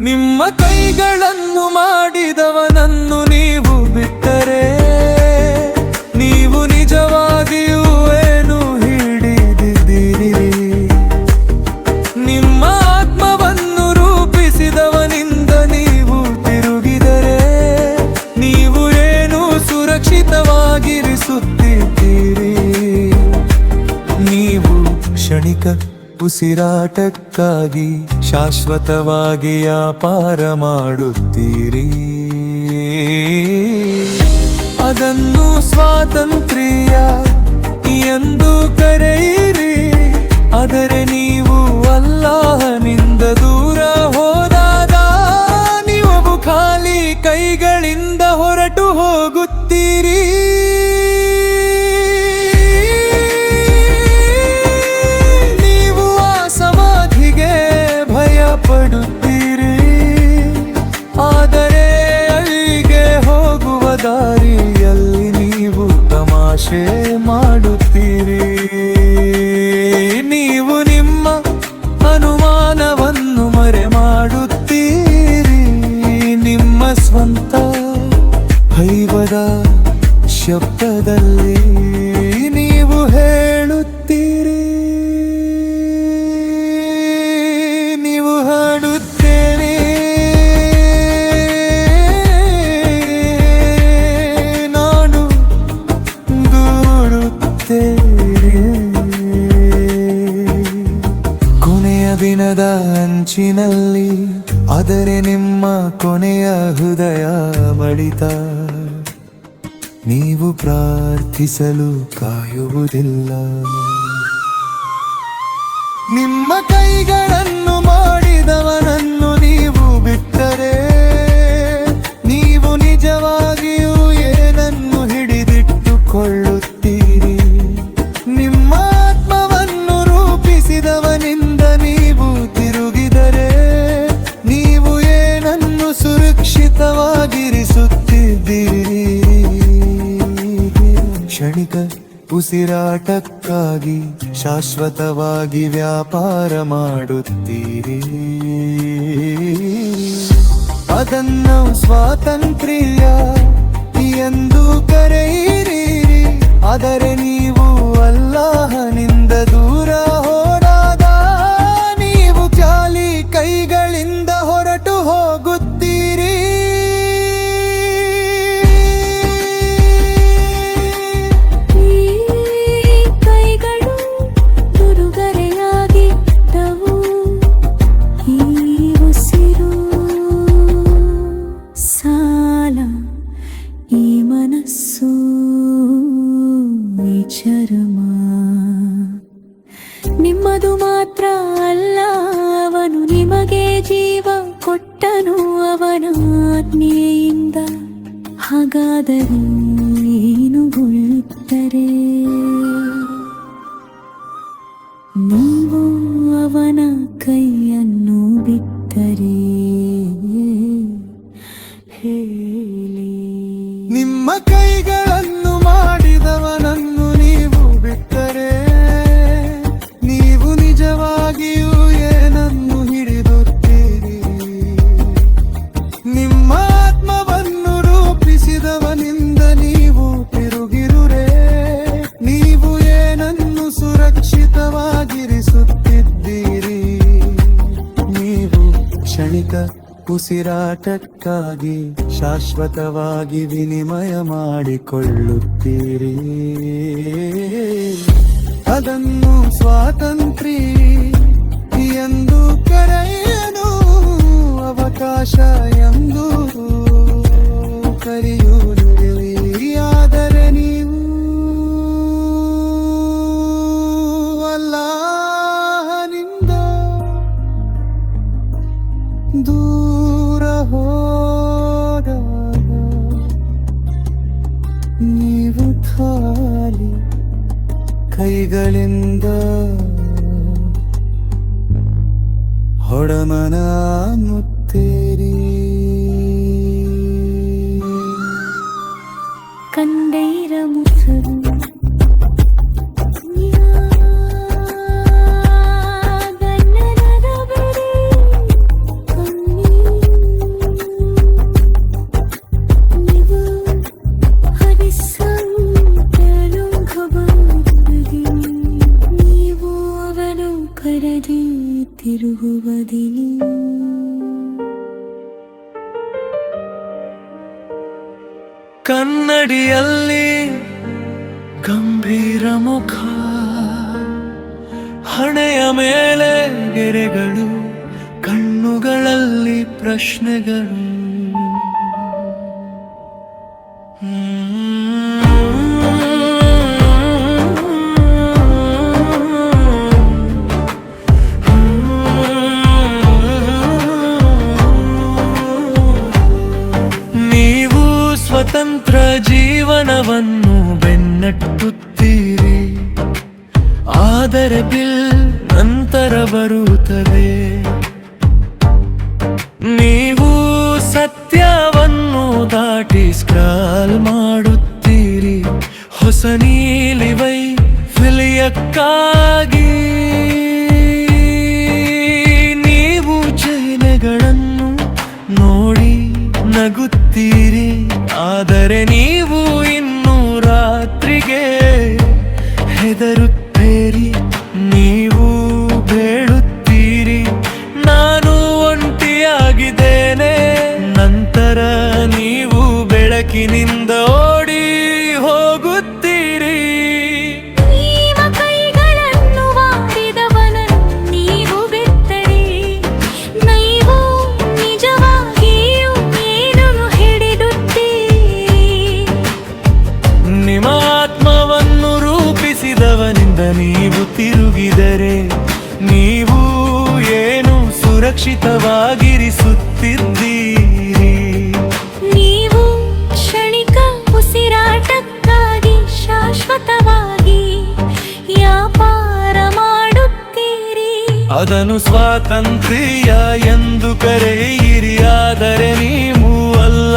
ನಿಮ್ಮ ಕೈಗಳನ್ನು ಮಾಡಿದವನನ್ನು ನೀವು ಉಸಿರಾಟಕ್ಕಾಗಿ ಶಾಶ್ವತವಾಗಿ ವ್ಯಾಪಾರ ಮಾಡುತ್ತೀರಿ. ಅದನ್ನು ಸ್ವಾತಂತ್ರ್ಯ ಎಂದು ಕರೆಯಿರಿ ತಮಾಷೆ ಮಾಡುತ್ತೀರಿ? ನೀವು ನಿಮ್ಮ ಅನುಮಾನವನ್ನು ಮರೆ ಮಾಡುತ್ತೀರಿ ನಿಮ್ಮ ಸ್ವಂತ ಹೈವದ ಶಬ್ದದಲ್ಲಿ ನೀವು ಹೇಳುತ್ತೀರಿ ಅಂಚಿನಲ್ಲಿ ಆದರೆ ನಿಮ್ಮ ಕೊನೆಯ ಹೃದಯ ಬಳಿತ ನೀವು ಪ್ರಾರ್ಥಿಸಲು ಕಾಯುವುದಿಲ್ಲ. ನಿಮ್ಮ ಕೈಗಳನ್ನು ಉಸಿರಾಟಕ್ಕಾಗಿ ಶಾಶ್ವತವಾಗಿ ವ್ಯಾಪಾರ ಮಾಡುತ್ತೀರಿ. ಅದನ್ನು ಸ್ವಾತಂತ್ರ್ಯ ಎಂದು ಕರೆಯಿರಿ. ಆದರೆ ನೀವು ಜೀವ ಕೊಟ್ಟನು ಅವನ ಆಜ್ಞೆಯಿಂದ. ಹಾಗಾದರೆ ಸುರಕ್ಷಿತವಾಗಿರಿಸುತ್ತಿದ್ದೀರಿ. ನೀವು ಕ್ಷಣಿಕ ಉಸಿರಾಟಕ್ಕಾಗಿ ಶಾಶ್ವತವಾಗಿ ವಿನಿಮಯ ಮಾಡಿಕೊಳ್ಳುತ್ತೀರಿ. ಅದನ್ನು ಸ್ವಾತಂತ್ರ್ಯ ಎಂದು ಕರೆಯಲು ಅವಕಾಶ ಎಂದು ಕರೆಯುವುದಿರಿ ಕರೆದು ತಿರುಗುವುದಿನಿ ಕನ್ನಡಿಯಲ್ಲಿ ಗಂಭೀರ ಮುಖ ಹಣೆಯ ಮೇಲೆ ಗೆರೆಗಳು ಕಣ್ಣುಗಳಲ್ಲಿ ಪ್ರಶ್ನೆಗಳು. ಸ್ವತಂತ್ರ ಜೀವನವನ್ನು ಬೆನ್ನಟ್ಟುತ್ತೀರಿ. ಆದರೆ ಬಿಲ್ ನಂತರ ಬರುತ್ತದೆ. ನೀವು ಸತ್ಯವನ್ನು ದಾಟಿ ಸ್ಕ್ರಾಲ್ ಮಾಡುತ್ತೀರಿ. ಹೊಸ ನೀಲಿವೈ ಫಿಲಿಯಕ್ಕಾಗಿ ನೀವು ಚೈನೆಗಳನ್ನು ನೋಡಿ ನಗುತ್ತೀರಿ. ಆದರೆ ನೀವು ಅದನ್ನು ಸ್ವಾತಂತ್ರ್ಯ ಎಂದು ಕರೆಯಿರಿಯಾದರೆ ನೀವು ಅಲ್ಲ.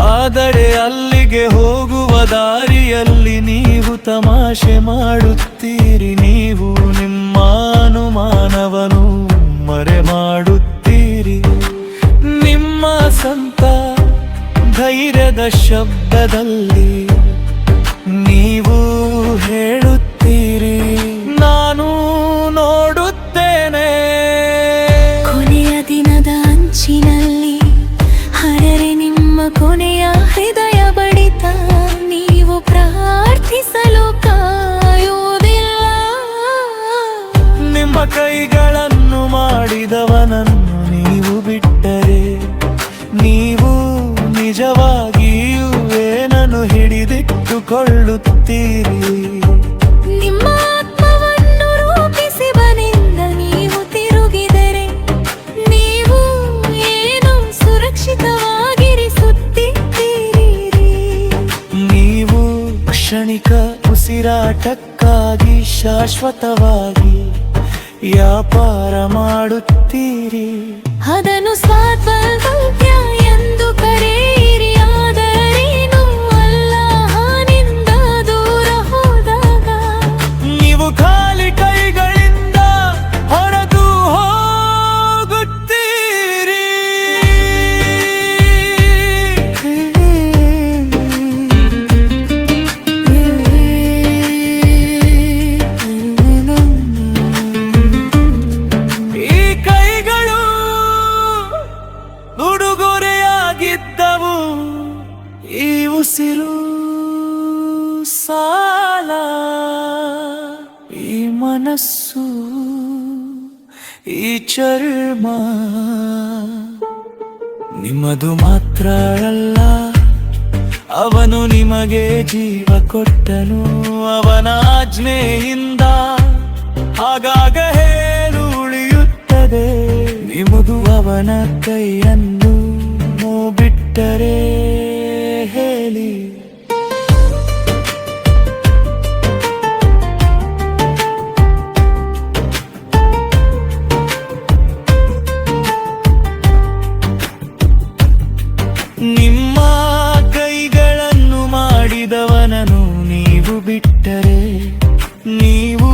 ಆದರೆ ಅಲ್ಲಿಗೆ ಹೋಗುವ ದಾರಿಯಲ್ಲಿ ನೀವು ತಮಾಷೆ ಮಾಡುತ್ತೀರಿ. ನೀವು ನಿಮ್ಮ ಅನುಮಾನವನ್ನು ಮರೆ ಮಾಡುತ್ತೀರಿ. ನಿಮ್ಮ ಸಂತ ಧೈರ್ಯದ ಶಬ್ದದಲ್ಲಿ ನೀವು ಹೇಳುತ್ತೀರಿ ಕೈಗಳನ್ನು ಮಾಡಿದವನನ್ನು ನೀವು ಬಿಟ್ಟರೆ ನೀವು ನಿಜವಾಗಿಯೂ ಏನನ್ನು ಹಿಡಿದಿಟ್ಟುಕೊಳ್ಳುತ್ತೀರಿ? ನಿಮ್ಮ ಆತ್ಮವನ್ನು ರೂಪಿಸಿವನಿಂದ ನೀವು ತಿರುಗಿದರೆ ನೀವು ಏನು ಸುರಕ್ಷಿತವಾಗಿರಿಸುತ್ತಿದ್ದೀರಿ? ನೀವು ಕ್ಷಣಿಕ ಉಸಿರಾಟಕ್ಕಾಗಿ ಶಾಶ್ವತವಾಗಿ ವ್ಯಾಪಾರ ಮಾಡುತ್ತೀರಿ? ಅದನ್ನು ಸ್ವಾತಂತ್ರ್ಯ ಚರ್ಮ. ನಿಮ್ಮದು ಮಾತ್ರ ಅಲ್ಲ, ಅವನು ನಿಮಗೆ ಜೀವ ಕೊಟ್ಟನು, ಅವನ ಆಜ್ಞೆಯಿಂದ ಆಗಾಗ ಹೇಳುಳಿಯುತ್ತದೆ ನಿಮದು ಅವನ ಕೈಯನ್ನು ಬಿಟ್ಟರೆ ಹೇಳಿ. ಬಿಟ್ಟರೆ ನೀವು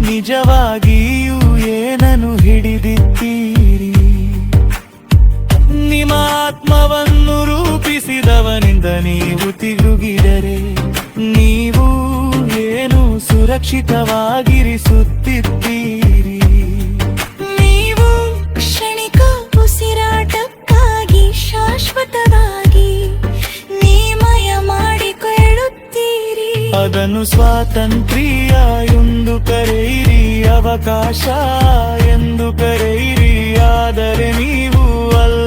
ನಿಜವಾಗಿಯೂ ಏನನ್ನು ಹಿಡಿದಿದ್ದೀರಿ? ನಿಮ್ಮ ಆತ್ಮವನ್ನು ರೂಪಿಸಿದವನಿಂದ ನೀವು ತಿರುಗಿದರೆ ನೀವು ಏನು ಸುರಕ್ಷಿತವಾಗಿರಿಸುತ್ತಿದ್ದೀರಿ ಅದನ್ನು ಸ್ವಾತಂತ್ರ್ಯ ಎಂದು ಕರೆಯಿರಿ ಅವಕಾಶ ಎಂದು ಕರೆಯಿರಿ ಆದರೆ ನೀವು ಅಲ್ಲರಹನಿಂದ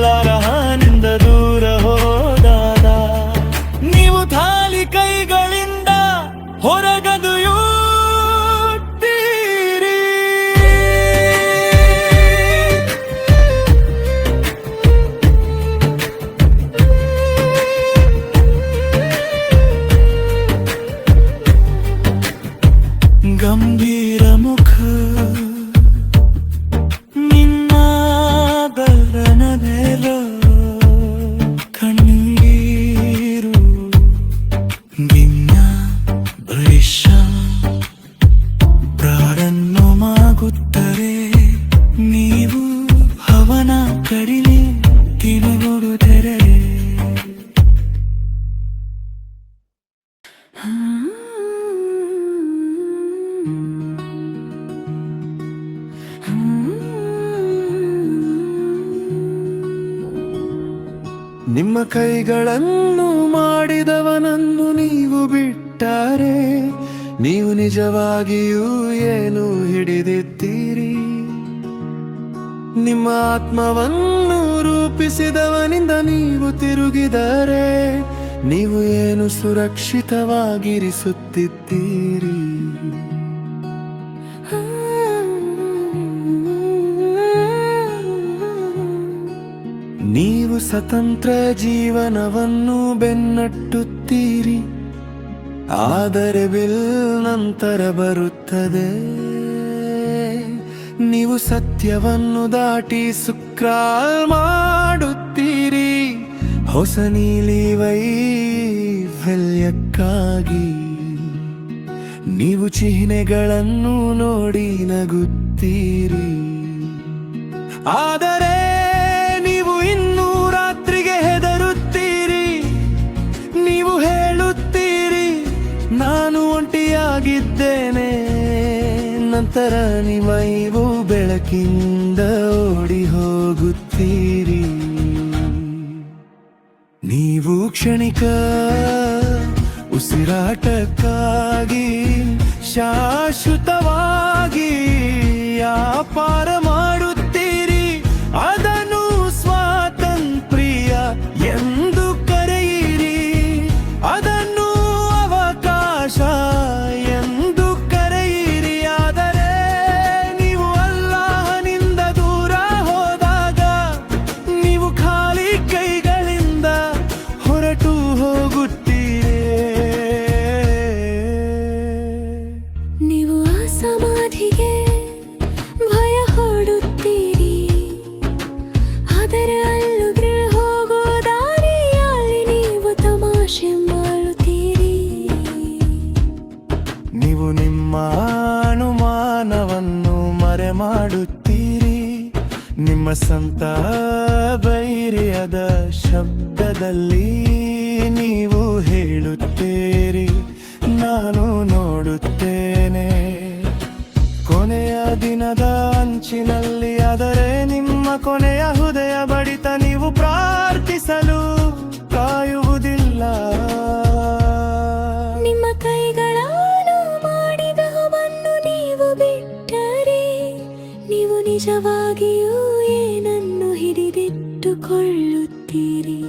ನಿಮ್ಮ ಕೈಗಳನ್ನು ಮಾಡಿದವನನ್ನು ನೀವು ಬಿಟ್ಟರೆ ನೀವು ನಿಜವಾಗಿಯೂ ಏನು ಹಿಡಿದಿದ್ದೀರಿ? ನಿಮ್ಮ ಆತ್ಮವನ್ನು ರೂಪಿಸಿದವನಿಂದ ನೀವು ತಿರುಗಿದರೆ ನೀವು ಏನು ಸುರಕ್ಷಿತವಾಗಿರಿಸುತ್ತಿದ್ದೀರಿ? ಸ್ವತಂತ್ರ ಜೀವನವನ್ನು ಬೆನ್ನಟ್ಟುತ್ತೀರಿ. ಆದರೆ ಬಿಲ್ ನಂತರ ಬರುತ್ತದೆ. ನೀವು ಸತ್ಯವನ್ನು ದಾಟಿ ಸುಕ್ರಾಲ್ ಮಾಡುತ್ತೀರಿ. ಹೊಸ ನೀಲಿ ವೈಫಲ್ಯಕ್ಕಾಗಿ. ನೀವು ಚಿಹ್ನೆಗಳನ್ನು ನೋಡಿ ನಗುತ್ತೀರಿ. ಆದರೆ ನಂತರ ನಿಮೈವು ಬೆಳಕಿಂದ ಓಡಿ ಹೋಗುತ್ತೀರಿ. ನೀವು ಕ್ಷಣಿಕ ಉಸಿರಾಟಕ್ಕಾಗಿ ಶಾಶ್ವತವಾಗಿ ವ್ಯಾಪಾರ ನಿಮ್ಮ ಬೈರಿಯದ ಶಬ್ದದಲ್ಲಿ ನೀವು ಹೇಳುತ್ತೀರಿ, ನಾನು ನೋಡುತ್ತೇನೆ. ಕೊನೆಯ ದಿನದ ಅಂಚಿನಲ್ಲಿ ಆದರೆ ನಿಮ್ಮ ಕೊನೆಯ ಹೃದಯ ಬಡಿತ ನೀವು ಪ್ರಾರ್ಥಿಸಲು ಕಾಯುವುದಿಲ್ಲ. ನಿಮ್ಮ ಬಿಟ್ಟರೆ, ನೀವು ನಿಜವಾಗಿಯೂ ಏನನ್ನು ಹಿಡಿದಿಟ್ಟುಕೊಳ್ಳುತ್ತೀರಿ